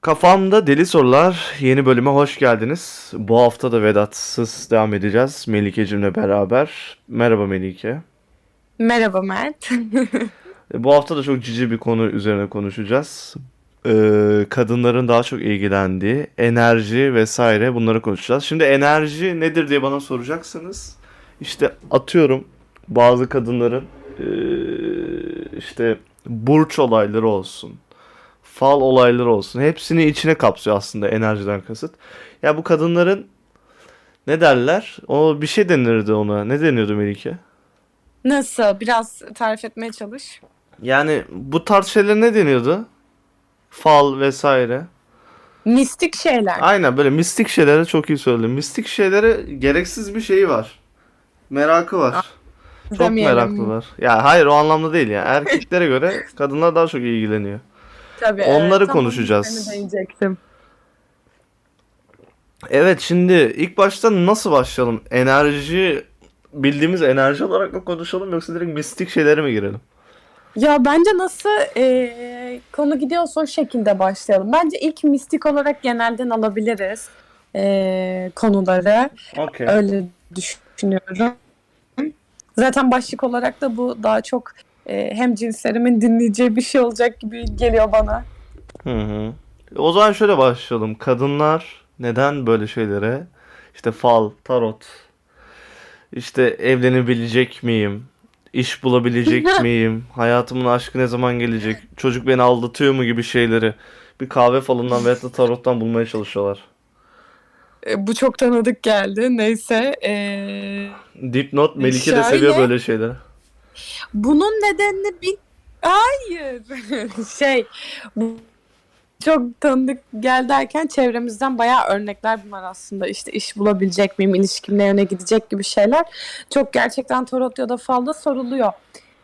Kafamda Deli Sorular yeni bölüme hoş geldiniz. Bu hafta da Vedat'sız devam edeceğiz Melike'cimle beraber. Merhaba Melike. Merhaba Mert. Bu hafta da çok cici bir konu üzerine konuşacağız. Ee, kadınların daha çok ilgilendiği enerji vesaire bunları konuşacağız. Şimdi enerji nedir diye bana soracaksınız. İşte atıyorum bazı kadınların ee, işte burç olayları olsun, fal olayları olsun. Hepsini içine kapsıyor aslında enerjiden kasıt. Ya bu kadınların ne derler? O bir şey denirdi ona. Ne deniyordu Melike? Nasıl? Biraz tarif etmeye çalış. Yani bu tarz şeyler ne deniyordu? Fal vesaire. Mistik şeyler. Aynen böyle mistik şeylere çok iyi söyledim. Mistik şeylere gereksiz bir şeyi var. Merakı var. Çok Demeyelim. meraklılar. Ya hayır o anlamda değil ya. Erkeklere göre kadınlar daha çok ilgileniyor. Tabii, Onları tam konuşacağız. değinecektim. Evet şimdi ilk başta nasıl başlayalım? Enerji bildiğimiz enerji olarak mı konuşalım yoksa direkt mistik şeylere mi girelim? Ya bence nasıl eee, konu gidiyorsa o şekilde başlayalım. Bence ilk mistik olarak genelden alabiliriz eee, konuları. Okey. Öyle düşünüyorum. Zaten başlık olarak da bu daha çok eee, hem cinslerimin dinleyeceği bir şey olacak gibi geliyor bana. Hı hı. O zaman şöyle başlayalım. Kadınlar neden böyle şeylere işte fal, tarot, işte evlenebilecek miyim? İş bulabilecek miyim? Hayatımın aşkı ne zaman gelecek? Çocuk beni aldatıyor mu gibi şeyleri bir kahve falından veya da tarottan bulmaya çalışıyorlar. E, bu çok tanıdık geldi. Neyse. eee Dipnot Melike de Şöyle- seviyor böyle şeyleri. Bunun nedenini bil... Hayır. şey bu çok tanıdık gel derken çevremizden bayağı örnekler bunlar aslında. İşte iş bulabilecek miyim, ilişkim ne yöne gidecek gibi şeyler. Çok gerçekten tarot ya da falda soruluyor.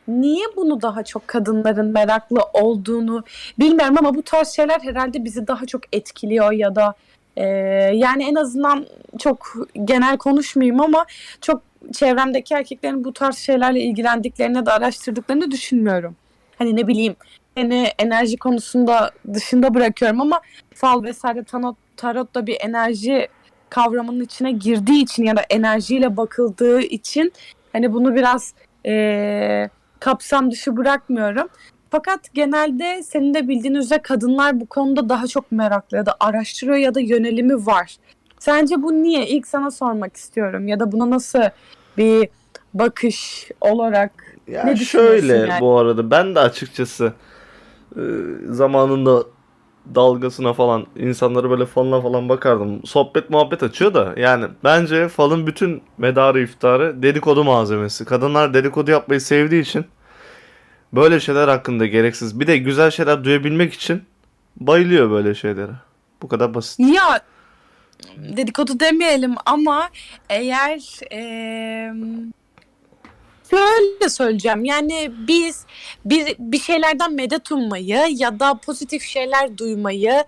Niye bunu daha çok kadınların meraklı olduğunu bilmiyorum ama bu tarz şeyler herhalde bizi daha çok etkiliyor ya da e, yani en azından çok genel konuşmayayım ama çok çevremdeki erkeklerin bu tarz şeylerle ilgilendiklerini de araştırdıklarını düşünmüyorum. Hani ne bileyim yani enerji konusunda dışında bırakıyorum ama fal vesaire tarot, tarot da bir enerji kavramının içine girdiği için ya da enerjiyle bakıldığı için hani bunu biraz eee, kapsam dışı bırakmıyorum. Fakat genelde senin de bildiğin üzere kadınlar bu konuda daha çok meraklı ya da araştırıyor ya da yönelimi var. Sence bu niye? İlk sana sormak istiyorum ya da buna nasıl bir bakış olarak Ya Ne şöyle yani? bu arada ben de açıkçası e, zamanında dalgasına falan insanları böyle falına falan bakardım. Sohbet muhabbet açıyor da yani bence falın bütün medarı iftarı dedikodu malzemesi. Kadınlar dedikodu yapmayı sevdiği için böyle şeyler hakkında gereksiz bir de güzel şeyler duyabilmek için bayılıyor böyle şeylere. Bu kadar basit. ya dedikodu demeyelim ama eğer eee şöyle söyleyeceğim. Yani biz bir, bir şeylerden medet ummayı ya da pozitif şeyler duymayı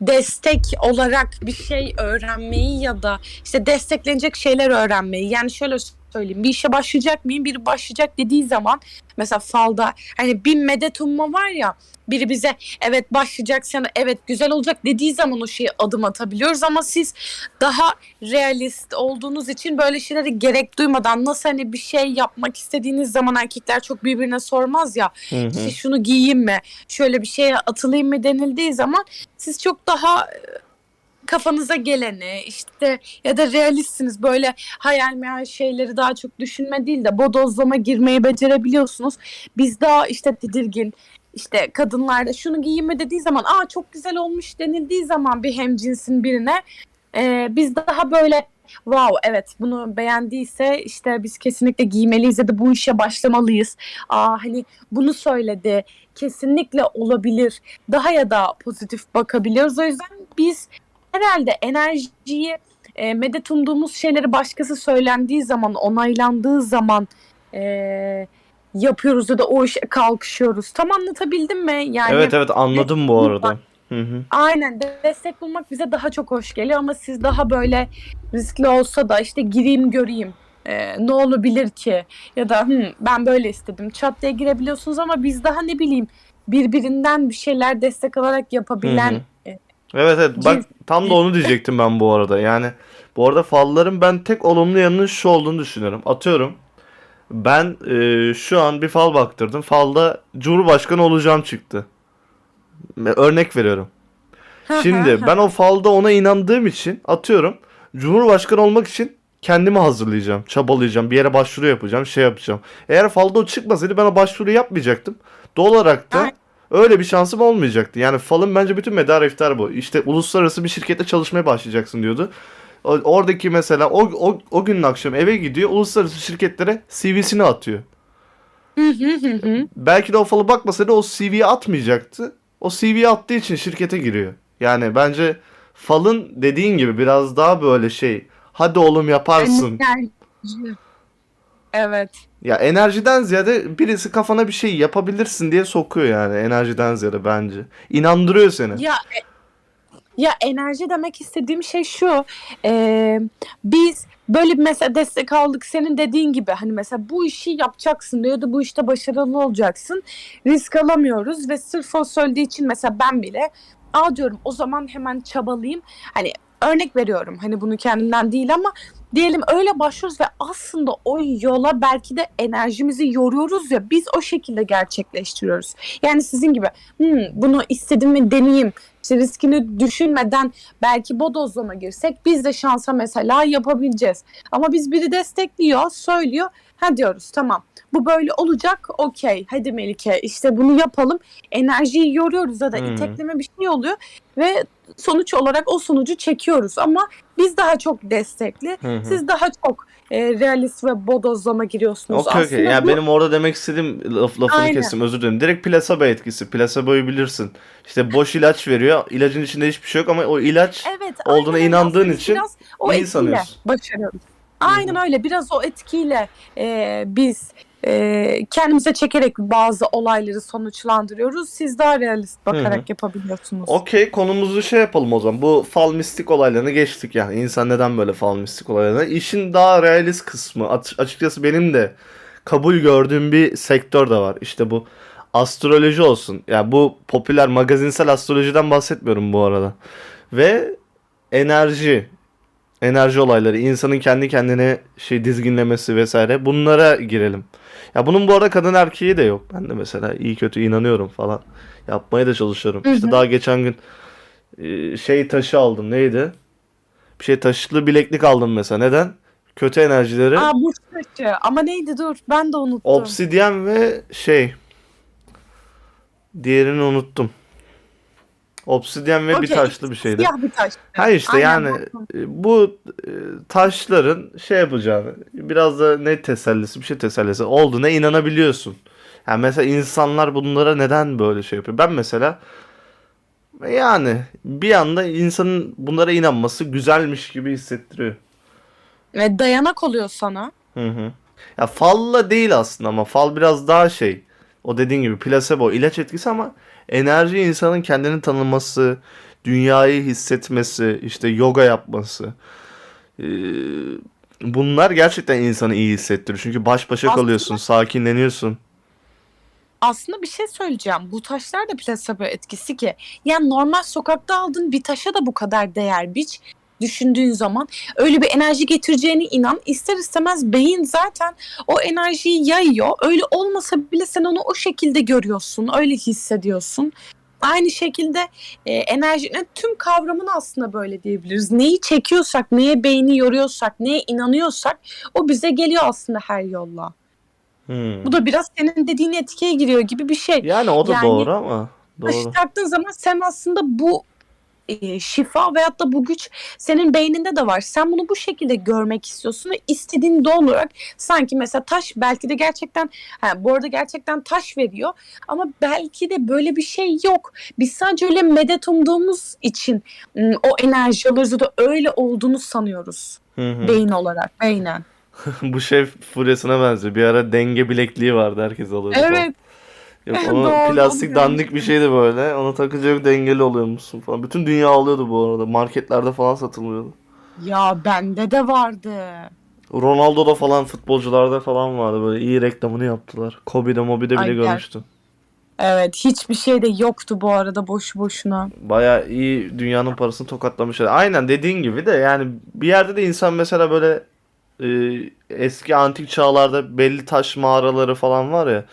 destek olarak bir şey öğrenmeyi ya da işte desteklenecek şeyler öğrenmeyi yani şöyle söyleyeyim. Bir işe başlayacak mıyım? Biri başlayacak dediği zaman mesela falda hani bir medet umma var ya biri bize evet başlayacaksın evet güzel olacak dediği zaman o şeyi adım atabiliyoruz. Ama siz daha realist olduğunuz için böyle şeyleri gerek duymadan nasıl hani bir şey yapmak istediğiniz zaman erkekler çok birbirine sormaz ya Hı hı. işte şunu giyeyim mi? Şöyle bir şeye atılayım mı? denildiği zaman siz çok daha kafanıza geleni işte ya da realistsiniz böyle hayal meyal şeyleri daha çok düşünme değil de bodozlama girmeyi becerebiliyorsunuz. Biz daha işte tedirgin işte kadınlarda şunu giyeyim mi dediği zaman aa çok güzel olmuş denildiği zaman bir hemcinsin birine e, biz daha böyle wow evet bunu beğendiyse işte biz kesinlikle giymeliyiz ya da bu işe başlamalıyız. Aa hani bunu söyledi kesinlikle olabilir daha ya da pozitif bakabiliyoruz. O yüzden biz herhalde enerjiyi e, medet umduğumuz şeyleri başkası söylendiği zaman onaylandığı zaman e, yapıyoruz ya da o işe kalkışıyoruz. Tam anlatabildim mi? Yani Evet evet anladım bu arada. Hı hı. Aynen de- destek bulmak bize daha çok hoş geliyor ama siz daha böyle riskli olsa da işte gireyim göreyim Ee, ne olabilir ki ya da "Hmm, ben böyle istedim çat diye girebiliyorsunuz ama biz daha ne bileyim birbirinden bir şeyler destek alarak yapabilen Hı hı. Evet evet bak tam da onu diyecektim ben bu arada. Yani bu arada falların ben tek olumlu yanının şu olduğunu düşünüyorum. Atıyorum ben e, şu an bir fal baktırdım. Falda Cumhurbaşkanı olacağım çıktı. Örnek veriyorum. Şimdi ben o falda ona inandığım için atıyorum Cumhurbaşkanı olmak için kendimi hazırlayacağım, çabalayacağım, bir yere başvuru yapacağım, şey yapacağım. Eğer falda o çıkmasaydı ben o başvuru yapmayacaktım. Doğal olarak da. Öyle bir şansım olmayacaktı. Yani falın bence bütün medar iftar bu. İşte uluslararası bir şirkette çalışmaya başlayacaksın diyordu. Oradaki mesela o, o, o günün akşam eve gidiyor, uluslararası şirketlere CV'sini atıyor. Belki de o falı bakmasaydı o CV'yi atmayacaktı. O CV'yi attığı için şirkete giriyor. Yani bence falın dediğin gibi biraz daha böyle şey. Hadi oğlum yaparsın. Enerji. Evet. Ya enerjiden ziyade birisi kafana bir şey yapabilirsin diye sokuyor yani enerjiden ziyade bence. İnandırıyor seni. Ya e, ya enerji demek istediğim şey şu. e, biz böyle mesela destek aldık senin dediğin gibi hani mesela bu işi yapacaksın ya da bu işte başarılı olacaksın. Risk alamıyoruz ve sırf o söylediği için mesela ben bile Aa diyorum o zaman hemen çabalayayım. Hani örnek veriyorum hani bunu kendimden değil ama diyelim öyle başlıyoruz ve aslında o yola belki de enerjimizi yoruyoruz ya biz o şekilde gerçekleştiriyoruz. Yani sizin gibi "Hmm, bunu istedim mi deneyeyim işte riskini düşünmeden belki bodozlama girsek biz de şansa mesela yapabileceğiz. Ama biz biri destekliyor, söylüyor. Ha diyoruz tamam bu böyle olacak okey hadi Melike işte bunu yapalım. Enerjiyi yoruyoruz ya da hı. itekleme bir şey oluyor ve sonuç olarak o sonucu çekiyoruz ama biz daha çok destekli, Hı hı. siz daha çok e, realist ve bodozlama giriyorsunuz. Okey. Aslında Yani bu- benim orada demek istediğim laf, lafını Aynen. kestim özür dilerim. Direkt plasebo etkisi. Plasebo'yu bilirsin. İşte boş ilaç veriyor. İlacın içinde hiçbir şey yok ama o ilaç Evet, olduğuna aynen inandığın biz için biraz o iyi sanıyorsun. başarıyoruz. Aynen öyle. Biraz o etkiyle e, biz e, kendimize çekerek bazı olayları sonuçlandırıyoruz. Siz daha realist bakarak Hı hı. yapabiliyorsunuz. Okey konumuzu şey yapalım o zaman. Bu fal mistik olaylarını geçtik yani. İnsan neden böyle fal mistik olaylarına? İşin daha realist kısmı. Aç- açıkçası benim de kabul gördüğüm bir sektör de var. İşte bu astroloji olsun. Ya bu popüler magazinsel astrolojiden bahsetmiyorum bu arada. Ve enerji. Enerji olayları, insanın kendi kendine şey dizginlemesi vesaire. Bunlara girelim. Ya bunun bu arada kadın erkeği de yok. Ben de mesela iyi kötü inanıyorum falan. Yapmaya da çalışıyorum. Hı İşte hı. daha geçen gün e, şey taşı aldım. Neydi? Bir şey taşlı bileklik aldım mesela. Neden? Kötü enerjileri. Aa bu taşı. Ama neydi dur ben de unuttum. Obsidyen ve şey. Diğerini unuttum. Obsidyen ve bir Okey, taşlı bir şeydi. Siyah bir taş. Ha işte Aynen, yani bu e, taşların şey yapacağını biraz da ne tesellisi bir şey tesellisi olduğuna inanabiliyorsun. Yani mesela insanlar bunlara neden böyle şey yapıyor? Ben mesela yani bir anda insanın bunlara inanması güzelmiş gibi hissettiriyor. Ve dayanak oluyor sana. Hı hı. Ya falla değil aslında ama fal biraz daha şey. O dediğin gibi plasebo ilaç etkisi ama enerji insanın kendini tanıması, dünyayı hissetmesi, işte yoga yapması. Ee, bunlar gerçekten insanı iyi hissettiriyor. Çünkü baş başa Aslında- kalıyorsun, sakinleniyorsun. Aslında bir şey söyleyeceğim. Bu taşlar da plasebo etkisi ki. Yani normal sokakta aldığın bir taşa da bu kadar değer biç. Düşündüğün zaman öyle bir enerji getireceğine inan. İster istemez beyin zaten o enerjiyi yayıyor. Öyle olmasa bile sen onu o şekilde görüyorsun. Öyle hissediyorsun. Aynı şekilde e, enerjinin tüm kavramını aslında böyle diyebiliriz. Neyi çekiyorsak, neye beyni yoruyorsak, neye inanıyorsak o bize geliyor aslında her yolla. Hmm. Bu da biraz senin dediğin etkiye giriyor gibi bir şey. Yani o da Yani- doğru ama Taşı doğru. taktığın zaman sen aslında bu e, şifa veyahut da bu güç senin beyninde de var. Sen bunu bu şekilde görmek istiyorsun ve istediğin doğal olarak sanki mesela taş belki de gerçekten ha, bu arada gerçekten taş veriyor ama belki de böyle bir şey yok. Biz sadece öyle medet umduğumuz için m, o enerji alıyoruz ya da öyle olduğunu sanıyoruz Hı hı. beyin olarak beynen. Bu şey furyasına benziyor. Bir ara denge bilekliği vardı herkes alıyordu. Evet Yok, Doğru, onu plastik onu dandik bir şeydi böyle. Onu takınca dengeli oluyormuşsun falan. Bütün dünya alıyordu bu arada. Marketlerde falan satılıyordu. ya bende de vardı. Ronaldo'da falan futbolcularda falan vardı böyle iyi reklamını yaptılar. Kobe'de Mobe'de bile Ay, görmüştüm. Evet hiçbir şey de yoktu bu arada boşu boşuna. Bayağı iyi dünyanın parasını tokatlamışlar. Aynen dediğin gibi de yani bir yerde de insan mesela böyle e, eski antik çağlarda belli taş mağaraları falan var ya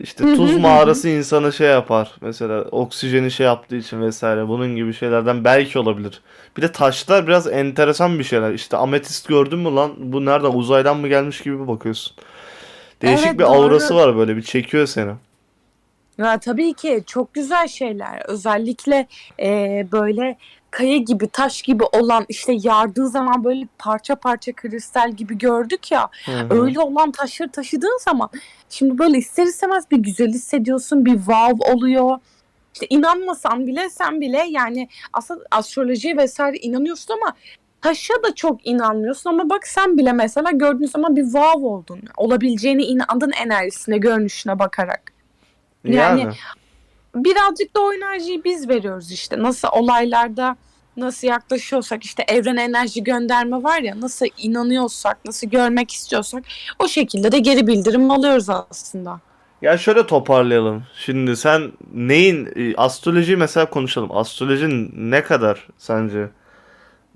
işte Hı hı tuz mağarası insanı şey yapar. Mesela oksijeni şey yaptığı için vesaire bunun gibi şeylerden belki olabilir. Bir de taşlar biraz enteresan bir şeyler. İşte ametist gördün mü lan? Bu nereden uzaydan mı gelmiş gibi bakıyorsun. Değişik Evet, bir doğru. aurası var böyle bir çekiyor seni. Ya tabii ki çok güzel şeyler. Özellikle e, böyle kaya gibi, taş gibi olan işte yardığı zaman böyle parça parça kristal gibi gördük ya. Hı hı. Öyle olan taşları taşıdığın zaman şimdi böyle ister istemez bir güzel hissediyorsun, bir wow oluyor. İşte inanmasan bile sen bile yani aslında astrolojiye vesaire inanıyorsun ama taşa da çok inanmıyorsun ama bak sen bile mesela gördüğün zaman bir wow oldun. Olabileceğine inandın enerjisine, görünüşüne bakarak. Yani- Yani. Birazcık da o enerjiyi biz veriyoruz işte. Nasıl olaylarda nasıl yaklaşıyorsak işte evrene enerji gönderme var ya nasıl inanıyorsak, nasıl görmek istiyorsak o şekilde de geri bildirim alıyoruz aslında. Ya şöyle toparlayalım. Şimdi sen neyin e, astrolojiyi mesela konuşalım. Astrolojinin ne kadar sence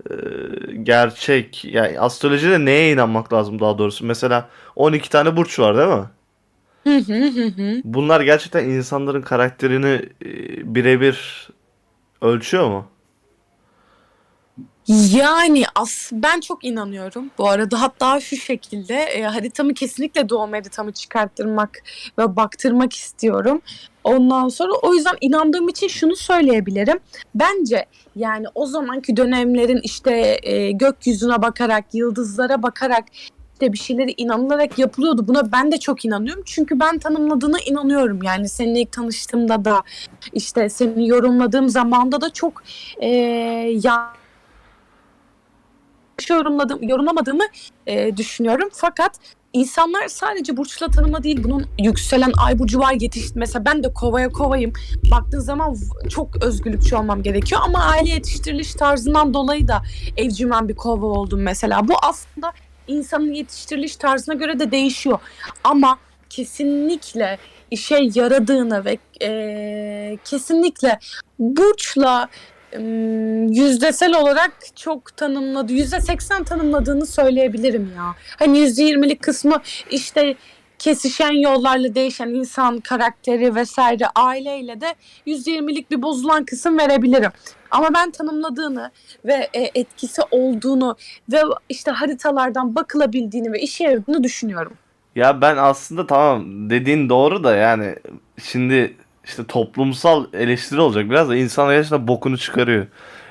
e, gerçek? Yani astrolojide neye inanmak lazım daha doğrusu? Mesela 12 tane burç var değil mi? Hı hı hı hı. Bunlar gerçekten insanların karakterini e, birebir ölçüyor mu? Yani as ben çok inanıyorum bu arada hatta şu şekilde e, haritamı kesinlikle doğum haritamı çıkarttırmak ve baktırmak istiyorum. Ondan sonra o yüzden inandığım için şunu söyleyebilirim. Bence yani o zamanki dönemlerin işte e, gökyüzüne bakarak, yıldızlara bakarak işte bir şeyleri inanılarak yapılıyordu. Buna ben de çok inanıyorum. Çünkü ben tanımladığına inanıyorum. Yani seninle ilk tanıştığımda da işte seni yorumladığım zamanda da çok e, ya yorumladım, yorumlamadığımı e, düşünüyorum. Fakat insanlar sadece burçla tanıma değil bunun yükselen ay burcu var yetiş mesela ben de kovaya kovayım baktığın zaman çok özgürlükçü olmam gerekiyor ama aile yetiştiriliş tarzından dolayı da evcimen bir kova oldum mesela bu aslında insanın yetiştiriliş tarzına göre de değişiyor ama kesinlikle işe yaradığını ve e, kesinlikle burçla ım, yüzdesel olarak çok tanımladı. Yüzde seksen tanımladığını söyleyebilirim ya. Hani yüzde yirmilik kısmı işte kesişen yollarla değişen insan karakteri vesaire aileyle de yüzde yirmilik bir bozulan kısım verebilirim. Ama ben tanımladığını ve e, etkisi olduğunu ve işte haritalardan bakılabildiğini ve işe yaradığını düşünüyorum. Ya ben aslında tamam dediğin doğru da yani şimdi işte toplumsal eleştiri olacak biraz da insan gerçekten bokunu çıkarıyor.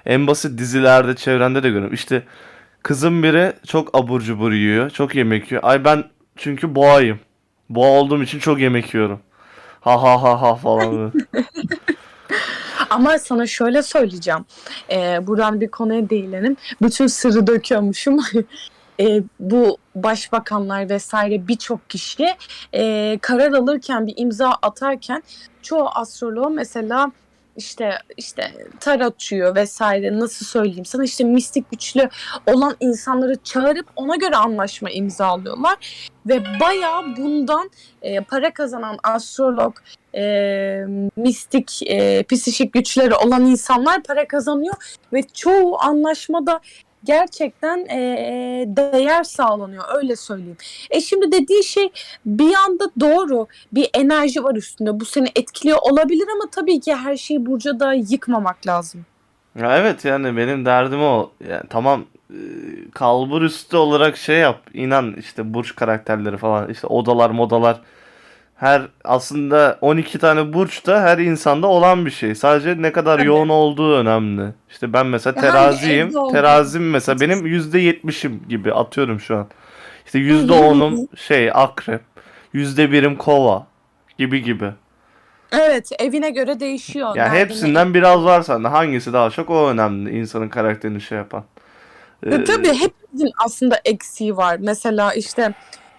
En basit dizilerde çevrende de görüyorum. İşte kızım biri çok abur cubur yiyor. Çok yemek yiyor. Ay ben çünkü boğayım. Boğa olduğum için çok yemek yiyorum. Ha ha ha ha falan. Ama sana şöyle söyleyeceğim. Ee, buradan bir konuya değinelim. Bütün sırrı döküyormuşum. Ee, bu başbakanlar vesaire birçok kişi e, karar alırken bir imza atarken çoğu astroloğu mesela işte işte tarotçuyu vesaire nasıl söyleyeyim sana işte mistik güçlü olan insanları çağırıp ona göre anlaşma imzalıyorlar. Ve bayağı bundan e, para kazanan astrolog e, mistik e, psişik güçleri olan insanlar para kazanıyor. Ve çoğu anlaşmada gerçekten e, değer sağlanıyor öyle söyleyeyim. E şimdi dediği şey bir anda doğru bir enerji var üstünde bu seni etkiliyor olabilir ama tabii ki her şeyi Burcu'da da yıkmamak lazım. Ya evet yani benim derdim o. Yani tamam e, kalbur üstü olarak şey yap. inan işte burç karakterleri falan işte odalar modalar. Her aslında 12 tane burç da her insanda olan bir şey. Sadece ne kadar Tabii. yoğun olduğu önemli. İşte ben mesela Hangi teraziyim. evde. Terazim mesela benim %70'im gibi atıyorum şu an. İşte hı hı. %10'um şey akrep. %1'im kova gibi gibi. Evet evine göre değişiyor. Ya Nerede ne- hepsinden biraz var sende. Hangisi daha çok o önemli insanın karakterini şey yapan. E, Ee, tabii hepimizin aslında eksiği var. Mesela işte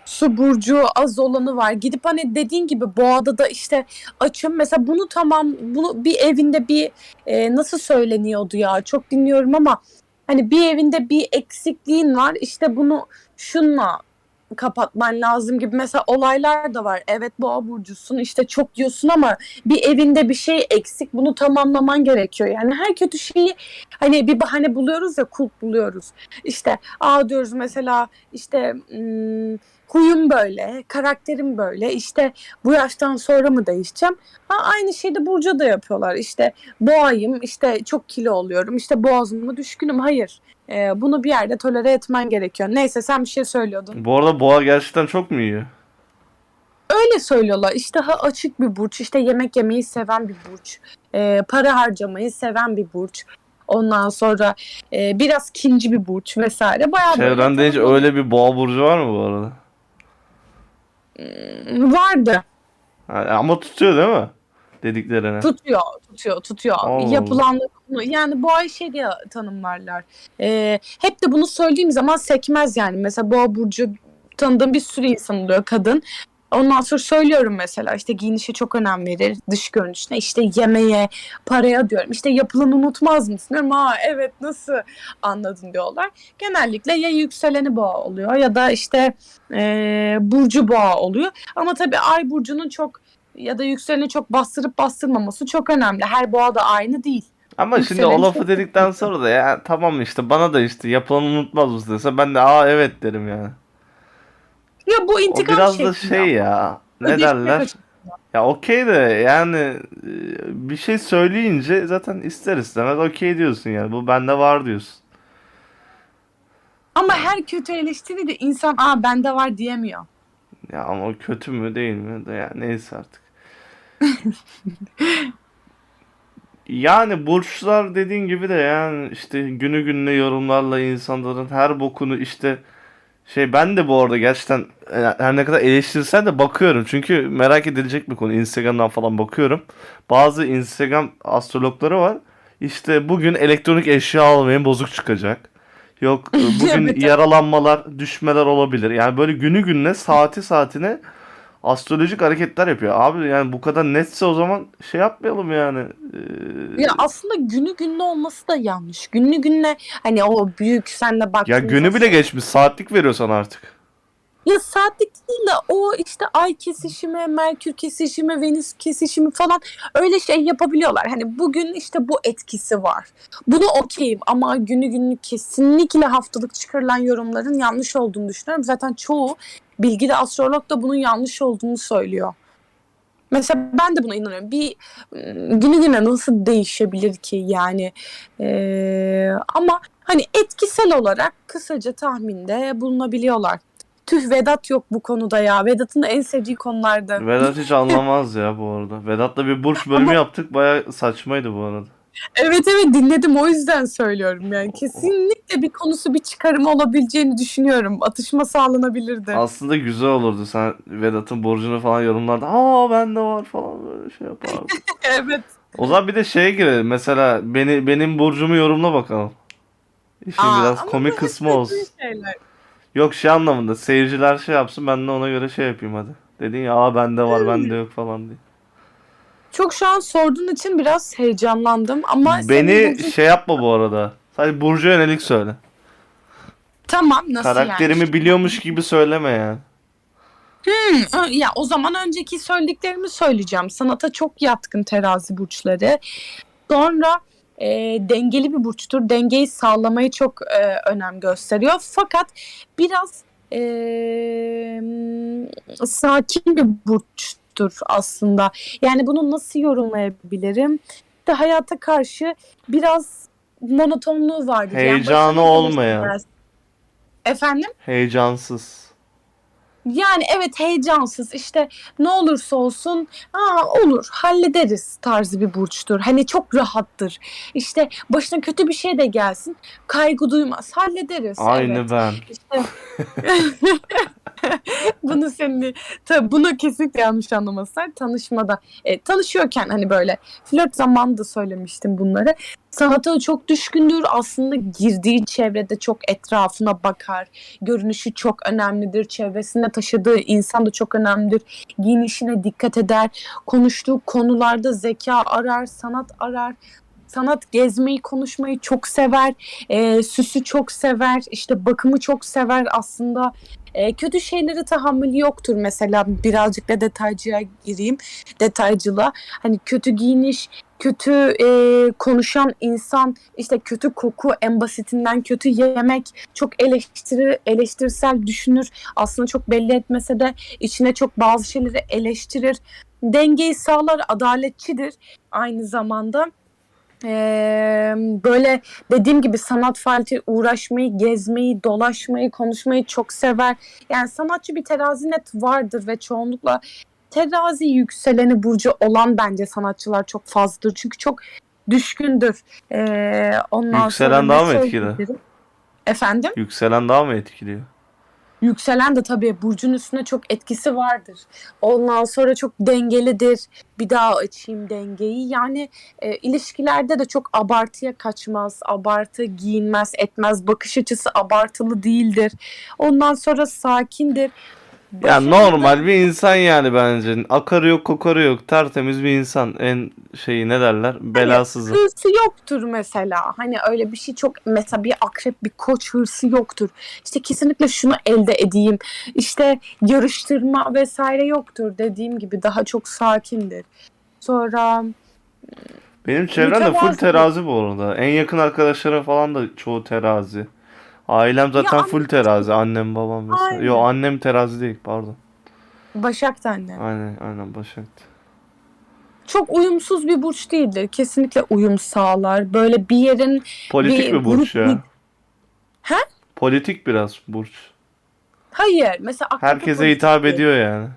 su burcu az olanı var. Gidip hani dediğin gibi boğada da işte açım. Mesela bunu tamam bunu bir evinde bir e, nasıl söyleniyordu ya çok dinliyorum ama hani bir evinde bir eksikliğin var. İşte bunu şunla kapatman lazım gibi mesela olaylar da var. Evet boğa burcusun işte çok diyorsun ama bir evinde bir şey eksik bunu tamamlaman gerekiyor. Yani her kötü şeyi hani bir bahane buluyoruz ya kulp buluyoruz. İşte aa diyoruz mesela işte hmm, huyum böyle, karakterim böyle işte bu yaştan sonra mı değişeceğim? Ha, aynı şeyi de Burcu'da da yapıyorlar. İşte boğayım, işte çok kilo oluyorum, işte boğazıma düşkünüm. Hayır. Ee, bunu bir yerde tolere etmen gerekiyor. Neyse sen bir şey söylüyordun. Bu arada boğa gerçekten çok mu yiyor? Öyle söylüyorlar. İştaha açık bir burç. işte yemek yemeyi seven bir burç. Ee, para harcamayı seven bir burç. Ondan sonra e, biraz kinci bir burç vesaire. Bayağı Çevrende hiç öyle bir boğa burcu var mı bu arada? Vardı. Ama tutuyor değil mi? Dediklerine. Tutuyor, tutuyor, tutuyor. Allah yani boğa şey diye tanımlarlar. Ee, hep de bunu söylediğim zaman sekmez yani. Mesela boğa burcu tanıdığım bir sürü insan oluyor kadın. Ondan sonra söylüyorum mesela işte giyinişe çok önem verir, dış görünüşüne, işte yemeğe, paraya diyorum. İşte yapılanı unutmaz mısın? Diyorum, Aa evet nasıl anladın diyorlar. Genellikle ya yükseleni boğa oluyor ya da işte eee, burcu boğa oluyor. Ama tabii ay burcunun çok ya da yükseleni çok bastırıp bastırmaması çok önemli. Her boğa da aynı değil. Ama şimdi Yükselen o lafı çok- dedikten sonra da ya tamam işte bana da işte yapılanı unutmaz mısın dese ben de aa evet derim yani. Ya bu O intikam biraz da şey ya ne derler? Ya okey de yani e, bir şey söyleyince zaten ister istemez okey diyorsun yani bu bende var diyorsun. Ama her kötü eleştiri de insan aa bende var diyemiyor. Ya ama o kötü mü değil mi? De ya neyse artık. Yani burçlar dediğin gibi de yani işte günü gününe yorumlarla insanların her bokunu işte şey ben de bu arada gerçekten e, her ne kadar eleştirsen de bakıyorum. Çünkü merak edilecek bir konu. Instagram'dan falan bakıyorum. Bazı Instagram astrologları var. İşte bugün elektronik eşya almayın bozuk çıkacak. Yok e, bugün yaralanmalar, düşmeler olabilir. Yani böyle günü gününe, saati saatine astrolojik hareketler yapıyor. Abi yani bu kadar netse o zaman şey yapmayalım yani. Ee, Ya aslında günü gününe olması da yanlış. Günü gününe hani o büyük senle baktığında ya günü bile geçmiş. Saatlik veriyor sana artık. Ya saatlik değil de o işte ay kesişimi, Merkür kesişimi, Venüs kesişimi falan öyle şey yapabiliyorlar. Hani bugün işte bu etkisi var. Bunu okeyim ama günü günlük kesinlikle haftalık çıkarılan yorumların yanlış olduğunu düşünüyorum. Zaten çoğu bilgili astrolog da bunun yanlış olduğunu söylüyor. Mesela ben de buna inanıyorum. Bir ım, günü güne nasıl değişebilir ki yani Ee, ama hani etkisel olarak kısaca tahminde bulunabiliyorlar. Tüh Vedat yok bu konuda ya. Vedat'ın da en sevdiği konularda. Vedat hiç anlamaz ya bu arada. Vedat'la bir burç bölümü Ama- yaptık. Baya saçmaydı bu arada. Evet evet dinledim o yüzden söylüyorum yani. Kesinlikle bir konusu bir çıkarım olabileceğini düşünüyorum. Atışma sağlanabilirdi. Aslında güzel olurdu. Sen Vedat'ın burcunu falan yorumlarda. Aa bende var falan böyle şey yapardın. evet. o zaman bir de şeye girelim. Mesela beni benim burcumu yorumla bakalım. İşin Aa, biraz komik kısmı olsun. şeyler. Yok şey anlamında seyirciler şey yapsın ben de ona göre şey yapayım hadi. Dedin ya aa bende var bende yok falan diye. Çok şu an sorduğun için biraz heyecanlandım ama senin Beni burcun- şey yapma bu arada. Sadece Burcu'ya yönelik söyle. tamam nasıl Karakterimi yani? biliyormuş gibi söyleme yani. Hmm, ya o zaman önceki söylediklerimi söyleyeceğim. Sanata çok yatkın terazi burçları. Sonra e, dengeli bir burçtur. Dengeyi sağlamayı çok e, önem gösteriyor. Fakat biraz e, sakin bir burçtur aslında. Yani bunu nasıl yorumlayabilirim? De hayata karşı biraz monotonluğu vardır. Yani Heyecanı başına olmayan. gelirse- Efendim? Heyecansız. Yani evet heyecansız işte ne olursa olsun Aa, olur hallederiz tarzı bir burçtur. Hani çok rahattır. İşte başına kötü bir şey de gelsin kaygı duymaz hallederiz. Aynı Evet. ben. İşte bunu seninle tabii bunu kesinlikle yanlış anlamasınlar tanışmada. E, tanışıyorken hani böyle flört zamanında söylemiştim bunları. Sanata çok düşkündür. Aslında girdiği çevrede çok etrafına bakar. Görünüşü çok önemlidir. Çevresinde taşıdığı insan da çok önemlidir. Giyinişine dikkat eder. Konuştuğu konularda zeka arar sanat arar sanat gezmeyi, konuşmayı çok sever. E, süsü çok sever. işte bakımı çok sever aslında. E, kötü şeylere tahammülü yoktur mesela birazcık da detaycıya gireyim detaycılığa hani kötü giyiniş kötü e, konuşan insan işte kötü koku en basitinden kötü yemek çok eleştiri eleştirisel düşünür aslında çok belli etmese de içine çok bazı şeyleri eleştirir dengeyi sağlar adaletçidir aynı zamanda Ee, böyle dediğim gibi sanat faaliyeti uğraşmayı, gezmeyi, dolaşmayı, konuşmayı çok sever. Yani sanatçı bir terazi net vardır ve çoğunlukla terazi yükseleni burcu olan bence sanatçılar çok fazladır. Çünkü çok düşkündür. Ee, ondan Yükselen sonra daha mı etkili? Efendim? Yükselen daha mı etkiliyor? Yükselen de tabii burcun üstüne çok etkisi vardır. Ondan sonra çok dengelidir. Bir daha açayım dengeyi. Yani e, ilişkilerde de çok abartıya kaçmaz. Abartı giyinmez, etmez. Bakış açısı abartılı değildir. Ondan sonra sakindir. Ya Başarılı- normal bir insan yani bence. Akarı yok, kokarı yok. Tertemiz bir insan. En şeyi ne derler? Belasızı. hırsı yoktur mesela. Hani öyle bir şey çok mesela bir akrep bir koç hırsı yoktur. İşte kesinlikle şunu elde edeyim. İşte yarıştırma vesaire yoktur. Dediğim gibi daha çok sakindir. Sonra Benim çevremde full Mütevazı. terazi bu arada. En yakın arkadaşlarım falan da çoğu terazi. Ailem zaten Ya full terazi. Annem, babam mesela. Aynen. Yo annem terazi değil pardon. Başak da anne. Aynen aynen Başak'tı. Çok uyumsuz bir burç değildir. Kesinlikle uyum sağlar. Böyle bir yerin Politik Bir bir burç grup ya. He? Politik biraz burç. hayır mesela akrep Herkese hitap ediyor yani.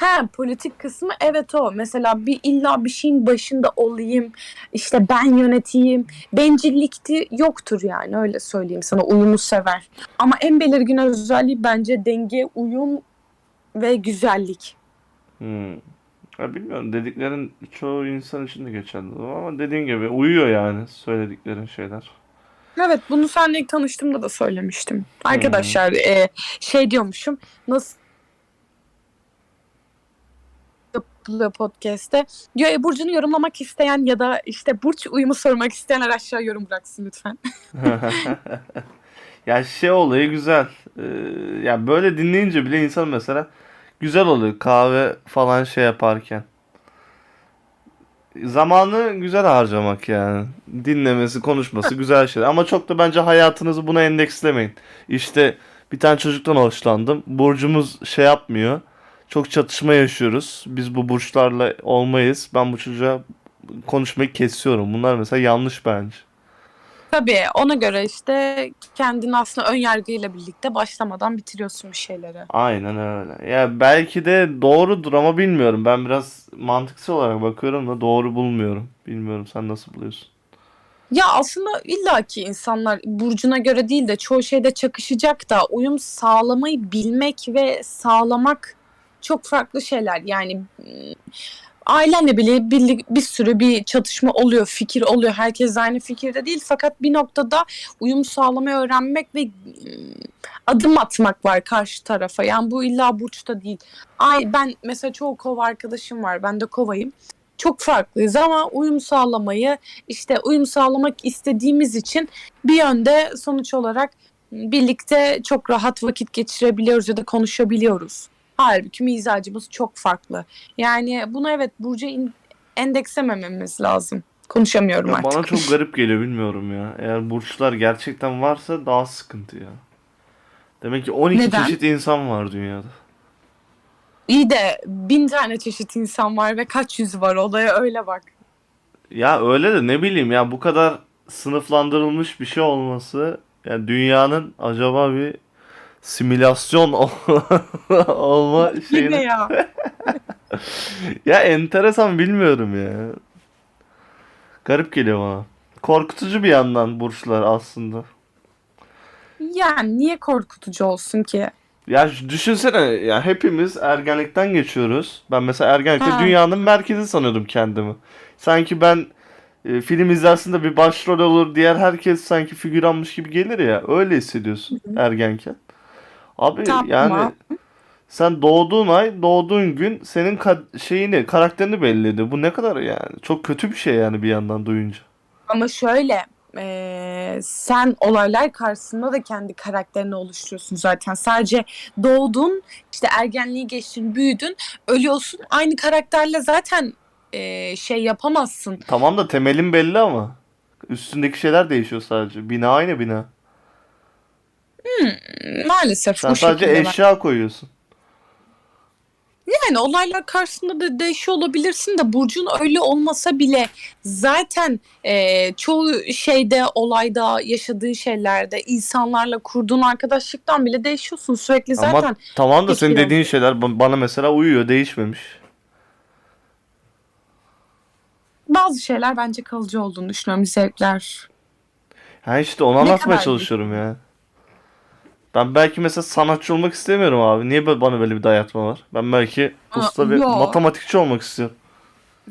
He politik kısmı evet o. Mesela bir illa bir şeyin başında olayım. işte ben yöneteyim. Bencillikti yoktur yani öyle söyleyeyim sana. Uyumu sever. Ama en belirgin özelliği bence denge, uyum ve güzellik. Hmm. Ya bilmiyorum dediklerin çoğu insan için de geçerli ama dediğin gibi uyuyor yani söylediklerin şeyler. Evet bunu seninle ilk tanıştığımda da söylemiştim. Arkadaşlar e, şey diyormuşum. Nasıl yapılıyor podcast'te. Diyor e, Burcu'nu yorumlamak isteyen ya da işte Burç uyumu sormak isteyenler aşağı yorum bıraksın lütfen. Ya şey olayı güzel. Ee, ya böyle dinleyince bile insan mesela güzel oluyor kahve falan şey yaparken. Zamanı güzel harcamak yani. Dinlemesi, konuşması güzel şey. Ama çok da bence hayatınızı buna endekslemeyin. İşte bir tane çocuktan hoşlandım. Burcumuz şey yapmıyor. Çok çatışma yaşıyoruz. Biz bu burçlarla olmayız. Ben bu çocuğa konuşmayı kesiyorum. Bunlar mesela yanlış bence. Tabii ona göre işte kendini aslında ön yargıyla birlikte başlamadan bitiriyorsun bir şeyleri. Aynen öyle. Ya belki de doğrudur ama bilmiyorum. Ben biraz mantıksal olarak bakıyorum da doğru bulmuyorum. Bilmiyorum sen nasıl buluyorsun? Ya aslında illaki insanlar burcuna göre değil de çoğu şeyde çakışacak da uyum sağlamayı bilmek ve sağlamak çok farklı şeyler. Yani mm, ailenle bile bir, bir sürü bir çatışma oluyor, fikir oluyor. Herkes aynı fikirde değil fakat bir noktada uyum sağlamayı öğrenmek ve mm, adım atmak var karşı tarafa. Yani bu illa burçta değil. Ay ben mesela çoğu kova arkadaşım var. Ben de kovayım. Çok farklıyız ama uyum sağlamayı işte uyum sağlamak istediğimiz için bir yönde sonuç olarak birlikte çok rahat vakit geçirebiliyoruz ya da konuşabiliyoruz. Halbuki mizacımız çok farklı. Yani bunu evet Burcu'ya in- endekslemememiz lazım. Konuşamıyorum Ya artık. bana çok garip geliyor bilmiyorum ya. Eğer burçlar gerçekten varsa daha sıkıntı ya. Demek ki 12 Neden? çeşit insan var dünyada. İyi de bin tane çeşit insan var ve kaç yüz var olaya öyle bak. Ya öyle de ne bileyim ya bu kadar sınıflandırılmış bir şey olması yani dünyanın acaba bir simülasyon ol- olma Yine şeyini ya. Ya enteresan bilmiyorum ya. Garip geliyor bana. Korkutucu bir yandan burçlar aslında. Yani niye korkutucu olsun ki? Ya düşünsene ya hepimiz ergenlikten geçiyoruz. Ben mesela ergenlikte Ha. dünyanın merkezi sanıyordum kendimi. Sanki ben e, film izlersin de bir başrol olur, diğer herkes sanki figüranmış gibi gelir ya. Öyle hissediyorsun ergenken. Abi Tamam. yani sen doğduğun ay, doğduğun gün senin ka- şeyini, karakterini belli ediyor. Bu ne kadar yani? Çok kötü bir şey yani bir yandan duyunca. Ama şöyle eee, sen olaylar karşısında da kendi karakterini oluşturuyorsun zaten. Sadece doğdun, işte ergenliği geçtin, büyüdün, ölüyorsun. Aynı karakterle zaten eee, şey yapamazsın. Tamam da temelin belli ama. Üstündeki şeyler değişiyor sadece. Bina aynı bina. Maalesef Sen bu sadece şekilde. eşya koyuyorsun. Yani olaylar karşısında da değişiyor olabilirsin de Burcu'nun öyle olmasa bile zaten eee, çoğu şeyde olayda yaşadığın şeylerde insanlarla kurduğun arkadaşlıktan bile değişiyorsun sürekli zaten. Ama tamam da senin Peki. dediğin şeyler ba- bana mesela uyuyor, değişmemiş. Bazı şeyler bence kalıcı olduğunu düşünüyorum zevkler. Ha işte onu anlatmaya kadar çalışıyorum ya. Ben belki mesela sanatçı olmak istemiyorum abi. Niye böyle- bana böyle bir dayatma var? Ben belki Aa, usta bir yo. matematikçi olmak istiyorum.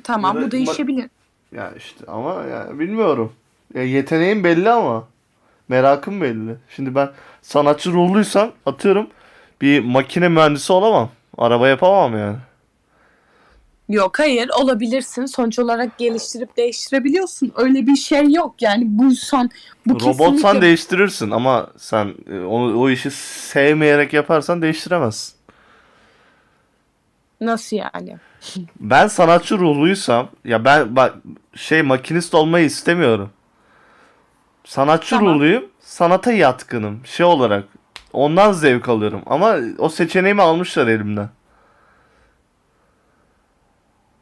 Tamam Ya da- bu değişebilir. Ya işte ama ya bilmiyorum. Ya yeteneğim belli ama merakım belli. Şimdi ben sanatçı ruhluysam atıyorum bir makine mühendisi olamam. Araba yapamam yani. Yok hayır olabilirsin. Sonuç olarak geliştirip değiştirebiliyorsun. Öyle bir şey yok yani buysan bu Robotsan kesinlikle değiştirirsin ama sen e, onu o işi sevmeyerek yaparsan değiştiremezsin. nasıl yani? Ben sanatçı ruhluysam ya ben bak şey makinist olmayı istemiyorum. Sanatçı Tamam. ruhluyum, sanata yatkınım şey olarak. Ondan zevk alıyorum ama o seçeneğimi almışlar elimden.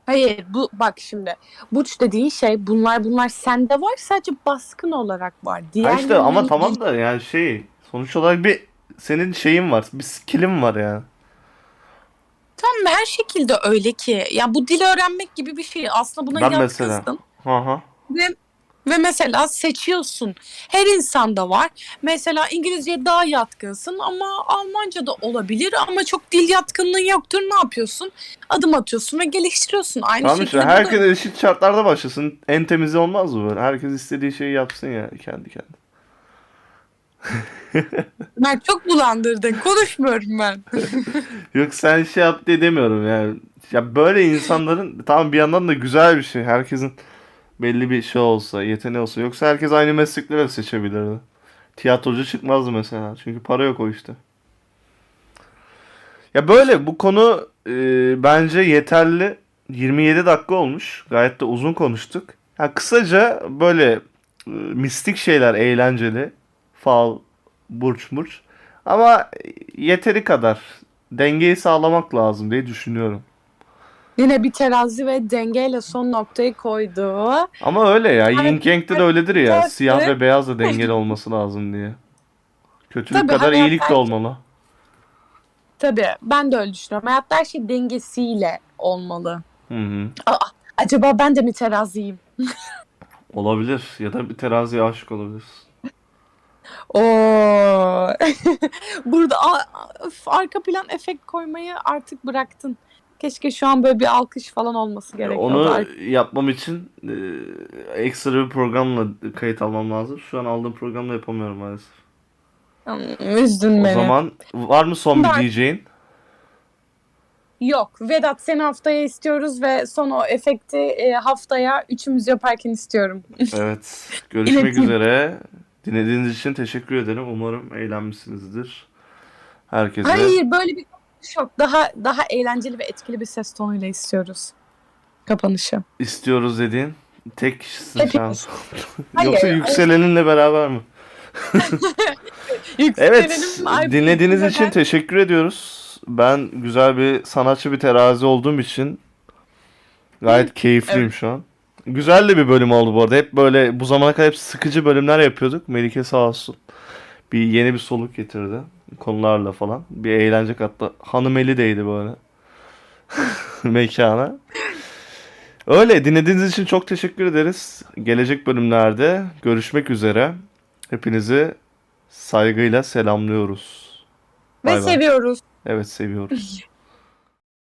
Hayır bu bak şimdi burç dediğin şey bunlar bunlar sende var sadece baskın olarak var. Ha işte ama tamam da yani şey sonuç olarak bir senin şeyin var, bir skill'in var yani. Tamam her şekilde öyle ki. Ya bu dil öğrenmek gibi bir şey. Aslında buna Ben mesela. yatkınsın. Hı hı. Ve ve mesela seçiyorsun. Her insanda var. Mesela İngilizceye daha yatkınsın ama Almanca da olabilir ama çok dil yatkınlığın yoktur. Ne yapıyorsun? Adım atıyorsun ve geliştiriyorsun. Aynı Tamam şekilde işte bu da- herkes eşit şartlarda başlasın. En temizi olmaz mı böyle? Herkes istediği şeyi yapsın ya kendi kendine. Mert çok bulandırdın. Konuşmuyorum ben. Yok sen şey yap diye demiyorum yani. Ya böyle insanların tamam bir yandan da güzel bir şey. Herkesin belli bir şey olsa, yeteneği olsa. Yoksa herkes aynı meslekleri seçebilirdi. Tiyatrocu çıkmazdı mesela. Çünkü para yok o işte. Ya böyle bu konu e, bence yeterli. 27 dakika olmuş. Gayet de uzun konuştuk. Ha, kısaca böyle e, mistik şeyler eğlenceli. Fal, burç murç. Ama yeteri kadar dengeyi sağlamak lazım diye düşünüyorum. Yine bir terazi ve dengeyle son noktayı koydu. Ama öyle ya. Yin Yang'de de öyledir ya. Siyah ve beyaz da dengeli olması lazım diye. Kötülük Tabii, kadar hani iyilik de olmalı. Tabii ben de öyle düşünüyorum. Hayatta her şey dengesiyle olmalı. Hı hı. Acaba ben de mi teraziyim? Olabilir. Ya da bir teraziye aşık olabilirsin. Oo. Burada a- öf, arka plan efekt koymayı artık bıraktın. Keşke şu an böyle bir alkış falan olması gerekiyordu. Onu yapmam için e, ekstra bir programla kayıt almam lazım. Şu an aldığım programla yapamıyorum maalesef. Üzdün O beni. zaman var mı son bir diyeceğin? Yok Vedat seni haftaya istiyoruz ve son o efekti e, haftaya üçümüz yaparken istiyorum. Evet. Görüşmek üzere. Dinlediğiniz için teşekkür ederim. Umarım eğlenmişsinizdir. Herkese. Hayır böyle bir yok. Daha daha eğlenceli ve etkili bir ses tonuyla istiyoruz. Kapanışı. istiyoruz dediğin tek kişisin. Hayır, Yoksa yükseleninle beraber mi? Evet, dinlediğiniz için teşekkür ediyoruz. Ben güzel bir sanatçı bir terazi olduğum için gayet keyifliyim şu an. Güzel de bir bölüm oldu bu arada. Hep böyle bu zamana kadar hep sıkıcı bölümler yapıyorduk. Melike sağ olsun. Bir yeni bir soluk getirdi konularla falan. Bir eğlence kattı. Hanım eli değdi böyle mekana. Öyle dinlediğiniz için çok teşekkür ederiz. Gelecek bölümlerde görüşmek üzere. Hepinizi saygıyla selamlıyoruz. Ve Bay bay. seviyoruz. Evet seviyoruz.